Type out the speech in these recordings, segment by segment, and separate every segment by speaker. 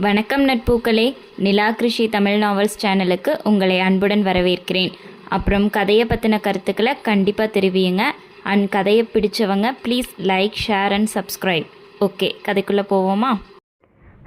Speaker 1: வணக்கம் நட்பூக்களே. நிலா கிருஷி தமிழ் நாவல்ஸ் சேனலுக்கு உங்களை அன்புடன் வரவேற்கிறேன். அப்புறம் கதையை பற்றின கருத்துக்களை கண்டிப்பாக தெரிவியுங்க. அண்ட் கதையை பிடிச்சவங்க please like share and subscribe okay கதைக்குள்ளே போவோமா?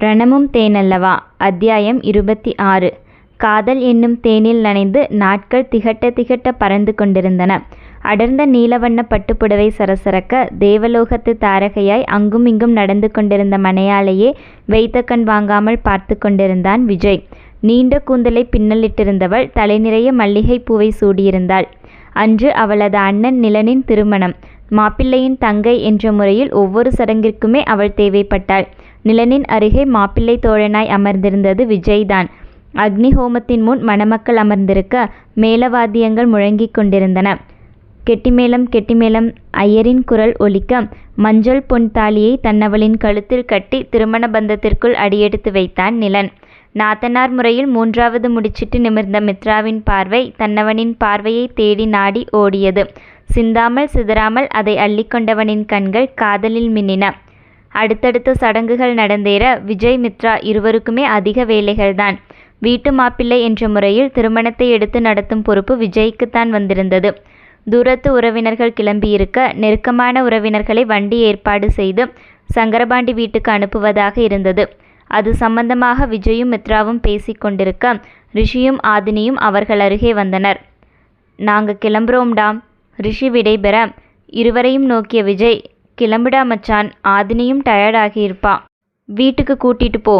Speaker 1: ரணமும் தேனல்லவா? அத்தியாயம் இருபத்தி ஆறு. காதல் என்னும் தேனில் நனைந்து நாட்கள் திகட்ட திகட்ட பறந்து கொண்டிருந்தன. அடர்ந்த நீலவண்ண பட்டுப்புடவை சரசரக்க தேவலோகத்து தாரகையாய் அங்கும் இங்கும் நடந்து கொண்டிருந்த மனையாளையே வைத்த கண் வாங்காமல் பார்த்து கொண்டிருந்தான் விஜய். நீண்ட கூந்தலை பின்னலிட்டிருந்தவள் தலை நிறைய மல்லிகை பூவை சூடியிருந்தாள். அன்று அவளது அண்ணன் நிலனின் திருமணம். மாப்பிள்ளையின் தங்கை என்ற முறையில் ஒவ்வொரு சடங்கிற்குமே அவள் தேவைப்பட்டாள். நிலனின் அருகே மாப்பிள்ளை தோழனாய் அமர்ந்திருந்தது விஜய்தான். அக்னி ஹோமத்தின் முன் மணமக்கள் அமர்ந்திருக்க மேலவாத்தியங்கள் முழங்கிக் கொண்டிருந்தன. கெட்டிமேளம் கெட்டிமேளம் ஐயரின் குரல் ஒலிக்க மஞ்சள் பொன் தாலியை தன்னவளின் கழுத்தில் கட்டி திருமண பந்தத்திற்குள் அடியெடுத்து வைத்தான் நிலன். நாத்தனார் முறையில் மூன்றாவது முடிச்சிட்டு நிமிர்ந்த மித்ராவின் பார்வை தன்னவனின் பார்வையை தேடி நாடி ஓடியது. சிந்தாமல் சிதறாமல் அதை அள்ளிக்கொண்டவனின் கண்கள் காதலில் மின்னின. அடுத்தடுத்த சடங்குகள் நடந்தேற விஜய் மித்ரா இருவருக்குமே அதிக வேலைகள்தான். வீட்டு மாப்பிள்ளை என்ற முறையில் திருமணத்தை எடுத்து நடத்தும் பொறுப்பு விஜய்க்குத்தான் வந்திருந்தது. தூரத்து உறவினர்கள் கிளம்பியிருக்க நெருக்கமான உறவினர்களை வண்டி ஏற்பாடு செய்து சங்கரபாண்டி வீட்டுக்கு அனுப்புவதாக இருந்தது. அது சம்பந்தமாக விஜயும் மித்ராவும் பேசிக்கொண்டிருக்க ரிஷியும் ஆதினியும் அவர்கள் அருகே வந்தனர். நாங்க கிளம்புறோம்டா. ரிஷி விடைபெற இருவரையும் நோக்கிய விஜய் கிளம்புடா மச்சான். ஆதினியும் டயர்டாகியிருப்பா வீட்டுக்கு கூட்டிட்டு போ.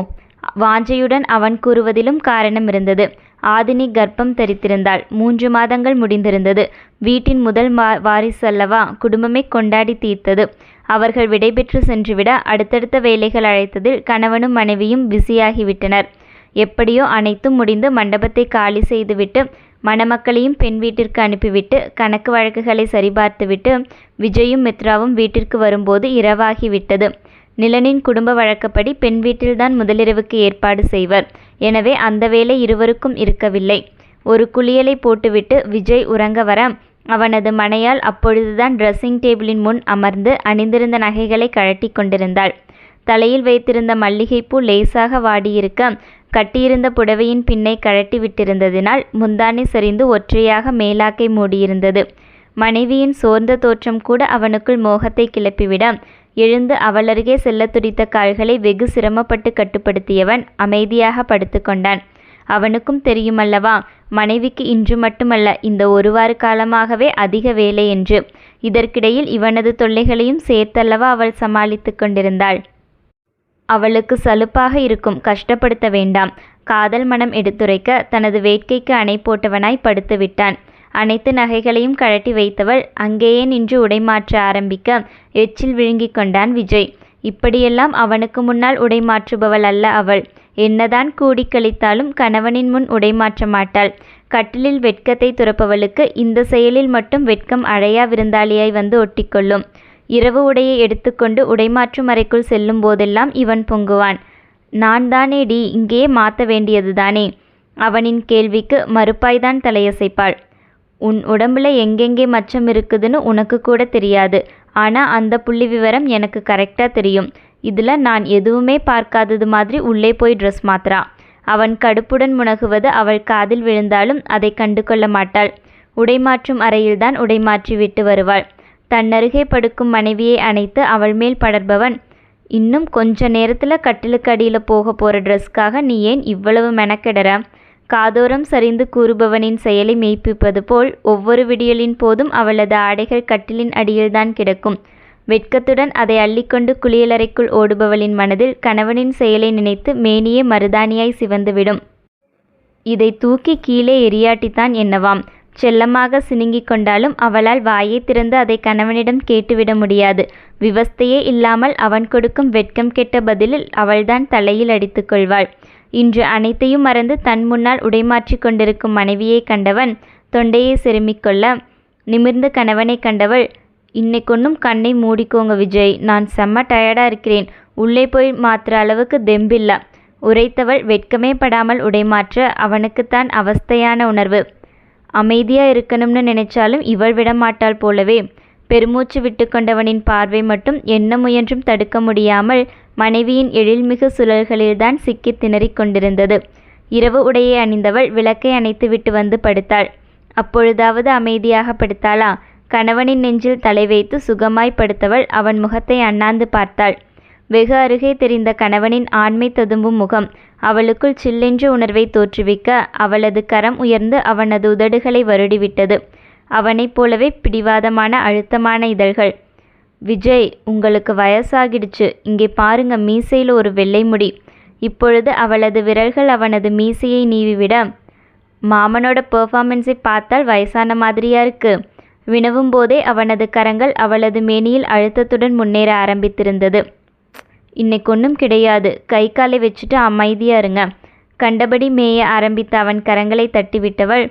Speaker 1: வாஞ்சையுடன் அவன் கூறுவதிலும் காரணம் இருந்தது. ஆதினி கர்ப்பம் தரித்திருந்தாள். மூன்று மாதங்கள் முடிந்திருந்தது. வீட்டின் முதல் மா வாரிசல்லவா குடும்பமே கொண்டாடி தீர்த்தது. அவர்கள் விடைபெற்று சென்றுவிட அடுத்தடுத்த வேலைகள் அழைத்ததில் கணவனும் மனைவியும் பிஸியாகிவிட்டனர். எப்படியோ அனைத்தும் முடிந்து மண்டபத்தை காலி செய்துவிட்டு மணமக்களையும் பெண் வீட்டிற்கு அனுப்பிவிட்டு கணக்கு வழக்குகளை சரிபார்த்துவிட்டு விஜயும் மித்ராவும் வீட்டிற்கு வரும்போது இரவாகிவிட்டது. நிலனின் குடும்ப வழக்கப்படி பெண் வீட்டில்தான் முதலிரவுக்கு ஏற்பாடு செய்வர். எனவே அந்த வேலை இருவருக்கும் இருக்கவில்லை. ஒரு குளியலை போட்டுவிட்டு விஜய் உறங்க வர அவனது மனையால் அப்பொழுதுதான் ட்ரெஸ்ஸிங் டேபிளின் முன் அமர்ந்து அணிந்திருந்த நகைகளை கழட்டி கொண்டிருந்தாள். தலையில் வைத்திருந்த மல்லிகைப்பூ லேசாக வாடியிருக்க கட்டியிருந்த புடவையின் பின்னை கழட்டி விட்டிருந்ததினால் முந்தானி சரிந்து ஒற்றையாக மேலாக்கை மூடியிருந்தது. மனைவியின் சோர்ந்த தோற்றம் கூட அவனுக்குள் மோகத்தை கிளப்பிவிட எழுந்து அவளருகே செல்ல துடித்த கால்களை வெகு சிரமப்பட்டு கட்டுப்படுத்தியவன் அமைதியாக படுத்துக்கொண்டான் அவனுக்கும் தெரியுமல்லவா மனைவிக்கு இன்று மட்டுமல்ல இந்த ஒரு வார காலமாகவே அதிக வேலை என்று. இதற்கிடையில் இவனது தொல்லைகளையும் சேர்த்தல்லவா அவள் சமாளித்து கொண்டிருந்தாள். அவளுக்கு சலுப்பாக இருக்கும் கஷ்டப்படுத்த வேண்டாம். காதல் மனம் எடுத்துரைக்க தனது வேட்கைக்கு அணை போட்டவனாய் படுத்து விட்டான் அனைத்து நகைகளையும் கழட்டி வைத்தவள் அங்கேயே நின்று உடைமாற்ற ஆரம்பிக்க எச்சில் விழுங்கிக் கொண்டான் விஜய். இப்படியெல்லாம் அவனுக்கு முன்னால் உடைமாற்றுபவள் அல்ல அவள். என்னதான் கூடி கழித்தாலும் கணவனின் முன் உடைமாற்ற மாட்டாள். கட்டிலில் வெட்கத்தை துறப்பவளுக்கு இந்த செயலில் மட்டும் வெட்கம் அழையா விருந்தாளியாய் வந்து ஒட்டிக்கொள்ளும். இரவு உடையை எடுத்துக்கொண்டு உடைமாற்றும் அறைக்குள் செல்லும் போதெல்லாம் இவன் பொங்குவான். நான் தானே டி இங்கேயே மாற்ற வேண்டியதுதானே அவனின் கேள்விக்கு மறுப்பாய்தான் தலையசைப்பாள். உன் உடம்புல எங்கெங்கே மச்சம் இருக்குதுன்னு உனக்கு கூட தெரியாது. ஆனால் அந்த புள்ளி விவரம் எனக்கு கரெக்டாக தெரியும். இதில் நான் எதுவுமே பார்க்காதது மாதிரி உள்ளே போய் ட்ரெஸ் மாத்துறா. அவன் கடுப்புடன் முனகுவது அவள் காதில் விழுந்தாலும் அதை கண்டு கொள்ள மாட்டாள் உடைமாற்றும் அறையில்தான் உடைமாற்றி விட்டு வருவாள். தன்னருகே படுக்கும் மனைவியை அணைத்து அவள் மேல் படர்பவன் இன்னும் கொஞ்ச நேரத்தில் கட்டிலுக்கு அடியில் போக போகிற ட்ரெஸ்க்காக நீ ஏன் இவ்வளவு மெனக்கெடற? காதோரம் சரிந்து கூறுபவனின் செயலை மெய்ப்பிப்பது போல் ஒவ்வொரு விடியலின் போதும் அவளது ஆடைகள் கட்டிலின் அடியில்தான் கிடக்கும். வெட்கத்துடன் அதை அள்ளிக்கொண்டு குளியலறைக்குள் ஓடுபவளின் மனதில் கணவனின் செயலை நினைத்து மேனியே மருதாணியாய் சிவந்துவிடும். இதை தூக்கி கீழே எரியாட்டித்தான் என்னவாம். செல்லமாக சினுங்கிக் கொண்டாலும் அவளால் வாயை திறந்து அதை கணவனிடம் கேட்டுவிட முடியாது. விவஸ்தையே இல்லாமல் அவன் கொடுக்கும் வெட்கம் கெட்ட பதிலில் அவள்தான் தலையில் அடித்துக்கொள்வாள் இன்று அனைத்தையும் மறந்து தன் முன்னால் உடைமாற்றி கொண்டிருக்கும் மனைவியை கண்டவன் தொண்டையை செருமிக்கொள்ள நிமிர்ந்த கணவனை கண்டவள் இன்னைக்கொன்னும் கண்ணை மூடிக்கோங்க விஜய் நான் செம்ம டயர்டாக இருக்கிறேன். உள்ளே போய் மாத்துற அளவுக்கு தெம்பில்ல உரைத்தவள் வெட்கமே படாமல் உடைமாற்ற அவனுக்குத்தான் அவஸ்தையான உணர்வு. அமைதியாக இருக்கணும்னு நினைச்சாலும் இவள் விடமாட்டாள் போலவே. பெருமூச்சு விட்டு கொண்டவனின் பார்வை மட்டும் என்ன முயன்றும் தடுக்க முடியாமல் மனைவியின் எழில்மிகு சுழல்களில்தான் சிக்கி திணறிக் கொண்டிருந்தது. இரவு உடையை அணிந்தவள் விளக்கை அணைத்துவிட்டு வந்து படுத்தாள். அப்பொழுதாவது அமைதியாக படுத்தாளா? கணவனின் நெஞ்சில் தலை வைத்து சுகமாய் படுத்தவள் அவன் முகத்தை அண்ணாந்து பார்த்தாள். வெகு அருகே தெரிந்த கணவனின் ஆண்மை ததும்பும் முகம் அவளுக்குள் சில்லென்ற உணர்வை தோற்றுவிக்க அவளது கரம் உயர்ந்து அவனது உதடுகளை வருடிவிட்டது. அவனைப் போலவே பிடிவாதமான அழுத்தமான இதழ்கள் விஜய் உங்களுக்கு வயசாகிடுச்சு. இங்கே பாருங்க மீசையில் ஒரு வெள்ளை முடி. இப்பொழுது அவளது விரல்கள் அவனது மீசையை நீவிவிட மாமனோட பெர்ஃபார்மன்ஸை பார்த்தால் வயசான மாதிரியா இருக்கு. வினவும் போதே அவனது கரங்கள் அவளது மேனியில் அழுத்தத்துடன் முன்னேற ஆரம்பித்திருந்தது. இன்னைக்கு ஒன்றும் கிடையாது. கை காலை வச்சுட்டு அமைதியா இருங்க. கண்டபடி மேய ஆரம்பித்த அவன் கரங்களை தட்டிவிட்டவள்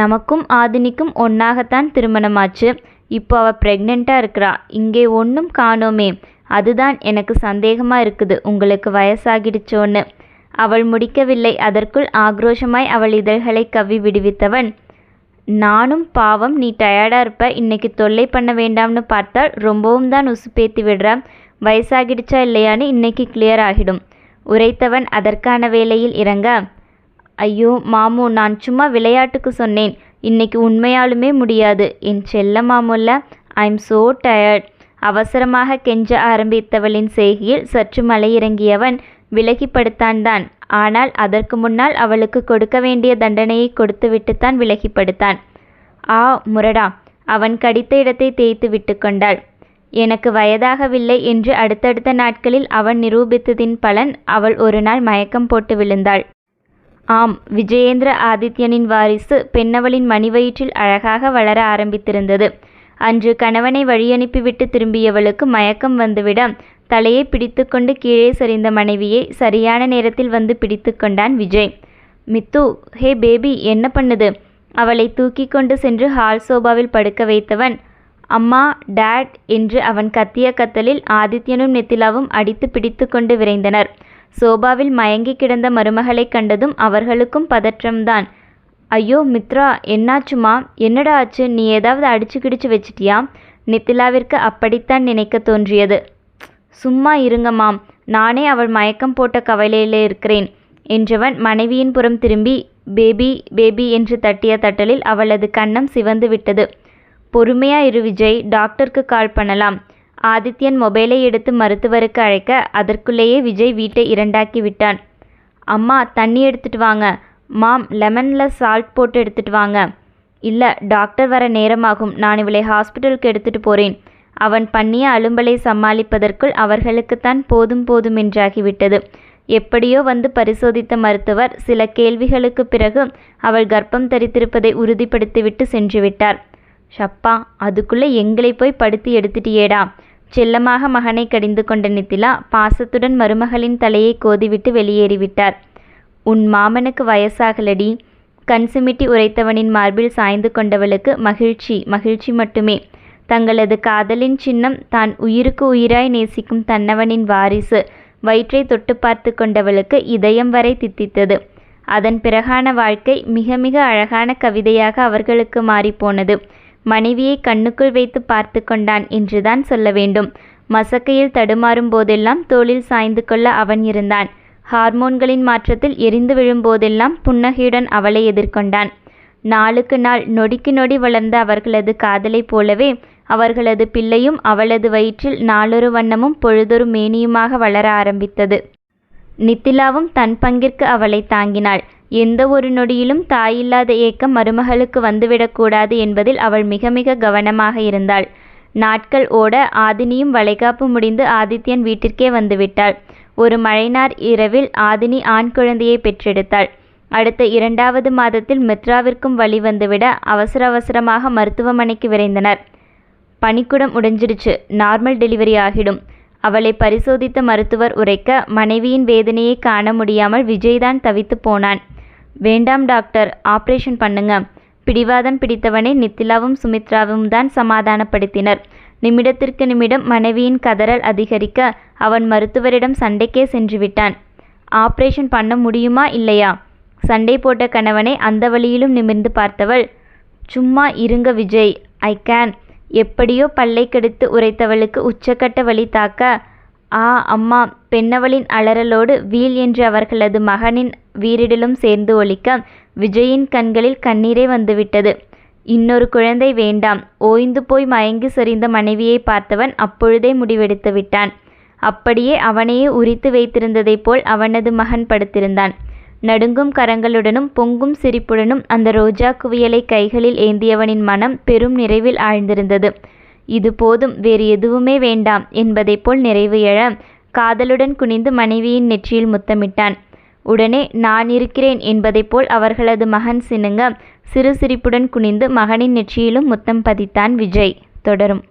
Speaker 1: நமக்கும் ஆதினிக்கும் ஒன்றாகத்தான் திருமணமாச்சு. இப்போ அவள் ப்ரெக்னெண்ட்டாக இருக்கிறா. இங்கே ஒன்றும் காணோமே. அதுதான் எனக்கு சந்தேகமாக இருக்குது. உங்களுக்கு வயசாகிடுச்சோன்னு. அவள் முடிக்கவில்லை. அதற்குள் ஆக்ரோஷமாய் அவள் இதழ்களை கவ்வி விடுவித்தவன் நானும் பாவம் நீ டயர்டாக இருப்ப. இன்னைக்கு தொல்லை பண்ண வேண்டாம்னு பார்த்தால் ரொம்பவும் தான் உசுப்பேத்தி விடுற. வயசாகிடுச்சா இல்லையான்னு இன்னைக்கு கிளியர் ஆகிடும் உரைத்தவன் அதற்கான வேலையில் இறங்க ஐயோ மாமு நான் சும்மா விளையாட்டுக்கு சொன்னேன். இன்னைக்கு உண்மையாலுமே முடியாது. என் செல்ல மாமுல்ல ஐ எம் சோ டயர்ட் அவசரமாக கெஞ்ச ஆரம்பித்தவளின் செய்கையில் சற்று மலையிறங்கியவன் விலகி படுத்தான்தான் ஆனால் அதற்கு முன்னால் அவளுக்கு கொடுக்க வேண்டிய தண்டனையை கொடுத்துவிட்டுத்தான் விலகி படுத்தான் ஆ முரடா. அவன் கடித்த இடத்தை தேய்த்து விட்டு கொண்டாள். எனக்கு வயதாகவில்லை என்று அடுத்தடுத்த நாட்களில் அவன் நிரூபித்ததின் பலன் அவள் ஒரு நாள் மயக்கம் போட்டு விழுந்தாள். ஆம் விஜயேந்திர ஆதித்யனின் வாரிசு பெண்ணவளின் மணிவயிற்றில் அழகாக வளர ஆரம்பித்திருந்தது. அன்று கணவனை வழியனுப்பிவிட்டு திரும்பியவளுக்கு மயக்கம் வந்துவிட தலையை பிடித்துக்கொண்டு கீழே சரிந்த மனைவியை சரியான நேரத்தில் வந்து பிடித்து கொண்டான் விஜய். மித்து ஹே பேபி என்ன பண்ணுது? அவளை தூக்கி கொண்டு சென்று ஹால் சோபாவில் படுக்க வைத்தவன் அம்மா டேட் என்று அவன் கத்திய கத்தலில் ஆதித்யனும் நெத்திலாவும் அடித்து பிடித்து கொண்டு விரைந்தனர். சோபாவில் மயங்கி கிடந்த மருமகளை கண்டதும் அவர்களுக்கும் பதற்றம்தான். ஐயோ மித்ரா என்னாச்சுமா? என்னடா ஆச்சு? நீ ஏதாவது அடிச்சு கிடிச்சு வச்சிட்டியா? நித்திலாவிற்கு அப்படித்தான் நினைக்க தோன்றியது. சும்மா இருங்கம்மாம் நானே அவள் மயக்கம் போட்ட கவலையிலே இருக்கிறேன் என்றவன் மனைவியின் புறம் திரும்பி பேபி பேபி என்று தட்டிய தட்டலில் அவளது கன்னம் சிவந்து விட்டது. பொறுமையா இரு விஜய் டாக்டருக்கு கால் பண்ணலாம். ஆதித்யன் மொபைலை எடுத்து மருத்துவருக்கு அழைக்க அதற்குள்ளேயே விஜய் வீட்டை இரண்டாக்கி விட்டான். அம்மா தண்ணி எடுத்துட்டு வாங்க. மாம் லெமனில் சால்ட் போட்டு எடுத்துட்டு வாங்க. இல்லை டாக்டர் வர நேரமாகும். நான் இவளை ஹாஸ்பிட்டலுக்கு எடுத்துட்டு போகிறேன் அவன் பண்ணிய அலும்பலை சமாளிப்பதற்குள் அவர்களுக்குத்தான் போதும் போதும் என்றாகிவிட்டது எப்படியோ வந்து பரிசோதித்த மருத்துவர் சில கேள்விகளுக்கு பிறகு அவள் கர்ப்பம் தரித்திருப்பதை உறுதிப்படுத்திவிட்டு சென்று விட்டார். ஷப்பா அதுக்குள்ளே எங்களை போய் படுத்தி எடுத்துட்டியேடா. செல்லமாக மகனை கடிந்து கொண்ட நித்திலா பாசத்துடன் மருமகளின் தலையை கோதிவிட்டு வெளியேறிவிட்டார். உன் மாமனுக்கு வயசாகலடி. கண் சிமிட்டி உரைத்தவனின் மார்பில் சாய்ந்து கொண்டவளுக்கு மகிழ்ச்சி மகிழ்ச்சி மட்டுமே. தங்களது காதலின் சின்னம் தான் உயிருக்கு உயிராய் நேசிக்கும் தன்னவனின் வாரிசு. வயிற்றை தொட்டு பார்த்து கொண்டவளுக்கு இதயம் வரை தித்தித்தது. அதன் பிறகான வாழ்க்கை மிக மிக அழகான கவிதையாக அவர்களுக்கு மாறிப்போனது மனைவியை கண்ணுக்குள் வைத்து பார்த்து கொண்டான் என்றுதான் சொல்ல வேண்டும். மசக்கையில் தடுமாறும் போதெல்லாம் தோளில் சாய்ந்து கொள்ள அவன் இருந்தான். ஹார்மோன்களின் மாற்றத்தில் எரிந்து விழும்போதெல்லாம் புன்னகையுடன் அவளை எதிர்கொண்டான். நாளுக்கு நாள் நொடிக்கு நொடி வளர்ந்த அவர்களது காதலைப் போலவே அவர்களது பிள்ளையும் அவளது வயிற்றில் நாளொரு வண்ணமும் பொழுதொரு மேனியுமாக வளர ஆரம்பித்தது. நித்திலாவும் தன் பங்கிற்கு அவளை தாங்கினாள். எந்த ஒரு நொடியிலும் தாயில்லாத ஏக்கம் மருமகளுக்கு வந்துவிடக்கூடாது என்பதில் அவள் மிக மிக கவனமாக இருந்தாள். நாட்கள் ஓட ஆதினியும் வளைகாப்பு முடிந்து ஆதித்யன் வீட்டிற்கே வந்துவிட்டாள். ஒரு மழைநார் இரவில் ஆதினி ஆண் குழந்தையை பெற்றெடுத்தாள். அடுத்த இரண்டாவது மாதத்தில் மித்ராவிற்கும் வழி வந்துவிட அவசர அவசரமாக மருத்துவமனைக்கு விரைந்தனர். பனிக்குடம் உடைஞ்சிடுச்சு நார்மல் டெலிவரி ஆகிடும். அவளை பரிசோதித்த மருத்துவர் உரைக்க மனைவியின் வேதனையை காண முடியாமல் விஜய்தான் தவித்து போனான். வேண்டாம் டாக்டர் ஆப்ரேஷன் பண்ணுங்க. பிடிவாதம் பிடித்தவனை நித்திலாவும் சுமித்ராவும் தான் சமாதானப்படுத்தினர். நிமிடத்திற்கு நிமிடம் மனைவியின் கதறல் அதிகரிக்க அவன் மருத்துவரிடம் சண்டைக்கே சென்று விட்டான் ஆப்ரேஷன் பண்ண முடியுமா இல்லையா? சண்டை போட்ட கணவனை அந்த வழியிலும் நிமிர்ந்து பார்த்தவள் சும்மா இருங்க விஜய் ஐ கேன். எப்படியோ பல்லை கெடுத்து உரைத்தவளுக்கு உச்சக்கட்ட வழி தாக்க ஆ அம்மா பெண்ணவளின் அலறலோடு வீல் என்று அவர்களது மகனின் வீரிடலும் சேர்ந்து ஒலிக்க விஜயின் கண்களில் கண்ணீரே வந்துவிட்டது. இன்னொரு குழந்தை வேண்டாம். ஓய்ந்து போய் மயங்கி சரிந்த மனைவியை பார்த்தவன் அப்பொழுதே முடிவெடுத்து விட்டான். அப்படியே அவனையே உரித்து வைத்திருந்ததைப் போல் அவனது மகன் படுத்திருந்தான். நடுங்கும் கரங்களுடனும் பொங்கும் சிரிப்புடனும் அந்த ரோஜா குவியலை கைகளில் ஏந்தியவனின் மனம் பெரும் நிறைவில் ஆழ்ந்திருந்தது. இது போதும் வேறு எதுவுமே வேண்டாம் என்பதைப் போல் நிறைவு எழ காதலுடன் குனிந்து மனைவியின் நெற்றியில் முத்தமிட்டான். உடனே நான் இருக்கிறேன் என்பதைப் போல் அவர்களது மகன் சினுங்க சிறு சிரிப்புடன் குனிந்து மகனின் நெற்றியிலும் முத்தம் பதித்தான் விஜய். தொடரும்.